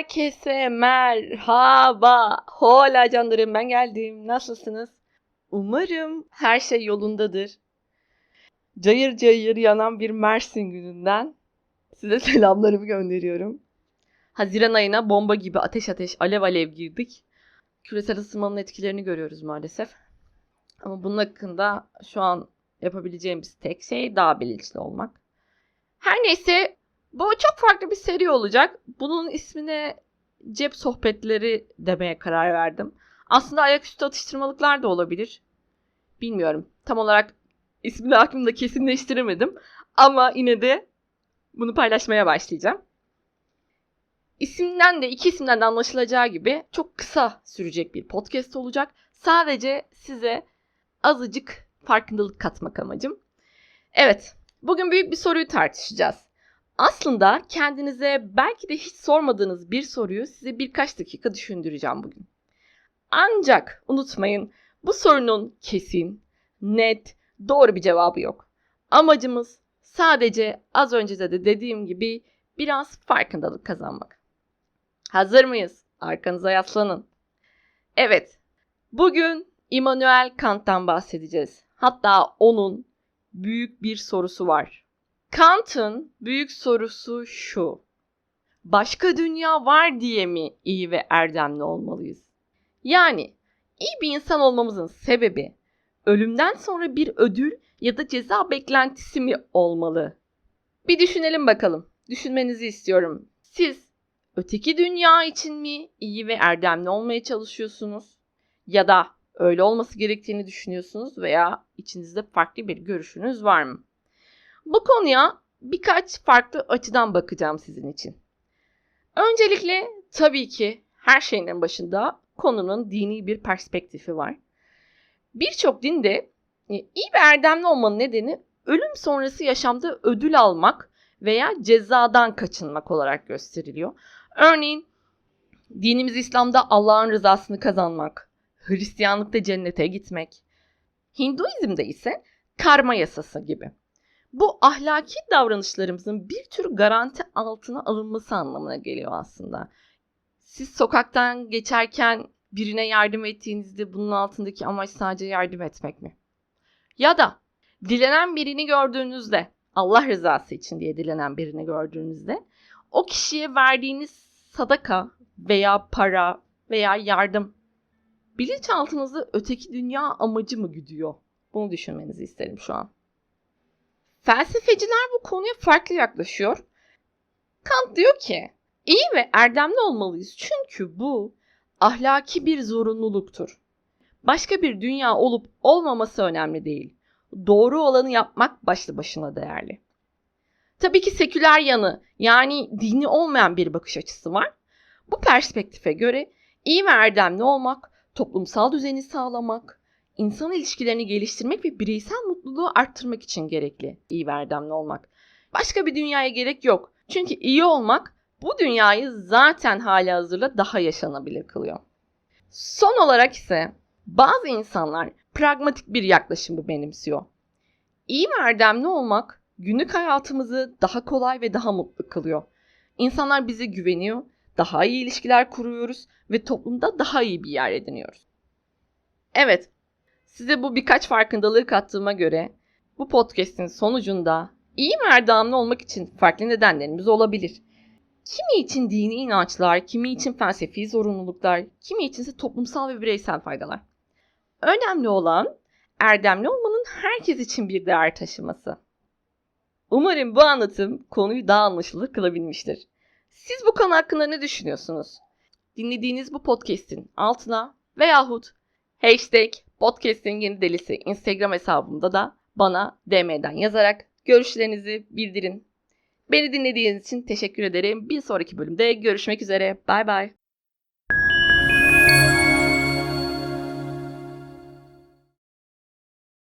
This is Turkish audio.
Herkese merhaba. Hola canlarım ben geldim. Nasılsınız? Umarım her şey yolundadır. Cayır cayır yanan bir Mersin gününden size selamlarımı gönderiyorum. Haziran ayına bomba gibi ateş ateş alev alev girdik. Küresel ısınmanın etkilerini görüyoruz maalesef. Ama bunun hakkında şu an yapabileceğimiz tek şey daha bilinçli olmak. Her neyse bu çok farklı bir seri olacak. Bunun ismine cep sohbetleri demeye karar verdim. Aslında ayaküstü atıştırmalıklar da olabilir. Bilmiyorum. Tam olarak ismini aklımda kesinleştiremedim. Ama yine de bunu paylaşmaya başlayacağım. İsimden de iki isimden de anlaşılacağı gibi çok kısa sürecek bir podcast olacak. Sadece size azıcık farkındalık katmak amacım. Evet, bugün büyük bir soruyu tartışacağız. Aslında kendinize belki de hiç sormadığınız bir soruyu size birkaç dakika düşündüreceğim bugün. Ancak unutmayın bu sorunun kesin, net, doğru bir cevabı yok. Amacımız sadece az önce de, de dediğim gibi biraz farkındalık kazanmak. Hazır mıyız? Arkanıza yaslanın. Evet, bugün Immanuel Kant'tan bahsedeceğiz. Hatta onun büyük bir sorusu var. Kant'ın büyük sorusu şu. Başka dünya var diye mi iyi ve erdemli olmalıyız? Yani iyi bir insan olmamızın sebebi ölümden sonra bir ödül ya da ceza beklentisi mi olmalı? Bir düşünelim bakalım. Düşünmenizi istiyorum. Siz öteki dünya için mi iyi ve erdemli olmaya çalışıyorsunuz? Ya da öyle olması gerektiğini düşünüyorsunuz veya içinizde farklı bir görüşünüz var mı? Bu konuya birkaç farklı açıdan bakacağım sizin için. Öncelikle tabii ki her şeyin en başında konunun dini bir perspektifi var. Birçok dinde e, iyi ve erdemli olmanın nedeni ölüm sonrası yaşamda ödül almak veya cezadan kaçınmak olarak gösteriliyor. Örneğin dinimiz İslam'da Allah'ın rızasını kazanmak, Hristiyanlıkta cennete gitmek, Hinduizm'de ise karma yasası gibi. Bu ahlaki davranışlarımızın bir tür garanti altına alınması anlamına geliyor aslında. Siz sokaktan geçerken birine yardım ettiğinizde bunun altındaki amaç sadece yardım etmek mi? Ya da dilenen birini gördüğünüzde, Allah rızası için diye dilenen birini gördüğünüzde o kişiye verdiğiniz sadaka veya para veya yardım bilinçaltınızda öteki dünya amacı mı güdüyor? Bunu düşünmenizi isterim şu an. Felsefeciler bu konuya farklı yaklaşıyor. Kant diyor ki, iyi ve erdemli olmalıyız çünkü bu ahlaki bir zorunluluktur. Başka bir dünya olup olmaması önemli değil. Doğru olanı yapmak başlı başına değerli. Tabii ki seküler yanı yani dini olmayan bir bakış açısı var. Bu perspektife göre iyi ve erdemli olmak, toplumsal düzeni sağlamak, insan ilişkilerini geliştirmek ve bireysel mutluluğu arttırmak için gerekli iyi ve erdemli olmak. Başka bir dünyaya gerek yok. Çünkü iyi olmak bu dünyayı zaten hali hazırda daha yaşanabilir kılıyor. Son olarak ise bazı insanlar pragmatik bir yaklaşımı benimsiyor. İyi ve erdemli olmak günlük hayatımızı daha kolay ve daha mutlu kılıyor. İnsanlar bize güveniyor, daha iyi ilişkiler kuruyoruz ve toplumda daha iyi bir yer ediniyoruz. Evet, size bu birkaç farkındalığı kattığıma göre bu podcast'in sonucunda iyi erdemli olmak için farklı nedenlerimiz olabilir. Kimi için dini inançlar, kimi için felsefi zorunluluklar, kimi içinse toplumsal ve bireysel faydalar. Önemli olan erdemli olmanın herkes için bir değer taşıması. Umarım bu anlatım konuyu daha anlaşılır kılabilmiştir. Siz bu konu hakkında ne düşünüyorsunuz? Dinlediğiniz bu podcast'in altına veyahut hashtag podcast'in yeni delisi Instagram hesabımda da bana DM'den yazarak görüşlerinizi bildirin. Beni dinlediğiniz için teşekkür ederim. Bir sonraki bölümde görüşmek üzere. Bay bay.